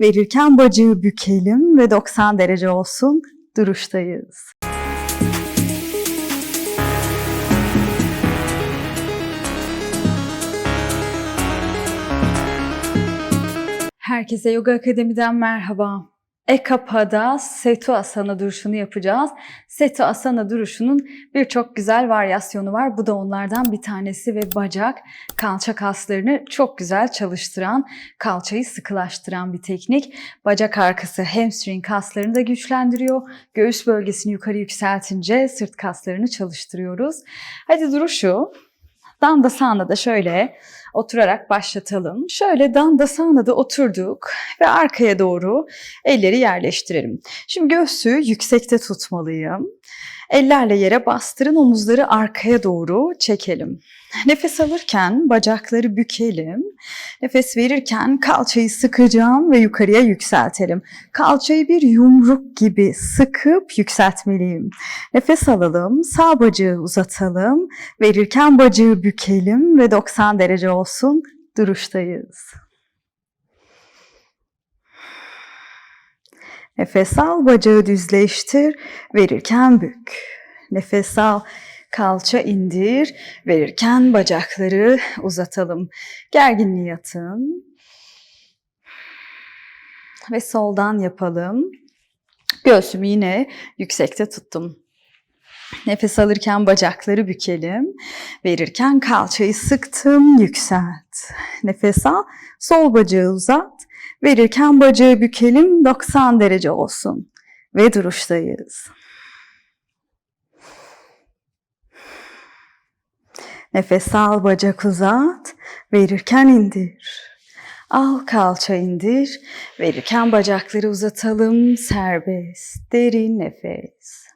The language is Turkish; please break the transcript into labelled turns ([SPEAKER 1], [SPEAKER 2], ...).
[SPEAKER 1] Verirken bacağı bükelim ve 90 derece olsun. Duruştayız. Herkese Yoga Akademi'den merhaba. Ekapa'da Setu Asana duruşunu yapacağız. Setu Asana duruşunun birçok güzel varyasyonu var. Bu da onlardan bir tanesi ve bacak, kalça kaslarını çok güzel çalıştıran, kalçayı sıkılaştıran bir teknik. Bacak arkası hamstring kaslarını da güçlendiriyor. Göğüs bölgesini yukarı yükseltince sırt kaslarını çalıştırıyoruz. Hadi duruşu Dandasana'da şöyle oturarak başlatalım. Şöyle Dandasana'da oturduk ve arkaya doğru elleri yerleştirelim. Şimdi göğsü yüksekte tutmalıyım. Ellerle yere bastırın, omuzları arkaya doğru çekelim. Nefes alırken bacakları bükelim. Nefes verirken kalçayı sıkacağım ve yukarıya yükseltelim. Kalçayı bir yumruk gibi sıkıp yükseltmeliyim. Nefes alalım, sağ bacağı uzatalım. Verirken bacağı bükelim ve 90 derece olsun. Duruştayız. Nefes al, bacağı düzleştir. Verirken bük. Nefes al, kalça indir. Verirken bacakları uzatalım. Gerginliği yatın. Ve soldan yapalım. Göğsümü yine yüksekte tuttum. Nefes alırken bacakları bükelim. Verirken kalçayı sıktım, yükselt. Nefes al, sol bacağı uzat. Verirken bacağı bükelim, 90 derece olsun. Ve duruştayız. Nefes al, bacak uzat. Verirken indir. Al kalça indir. Verirken bacakları uzatalım. Serbest. Derin nefes.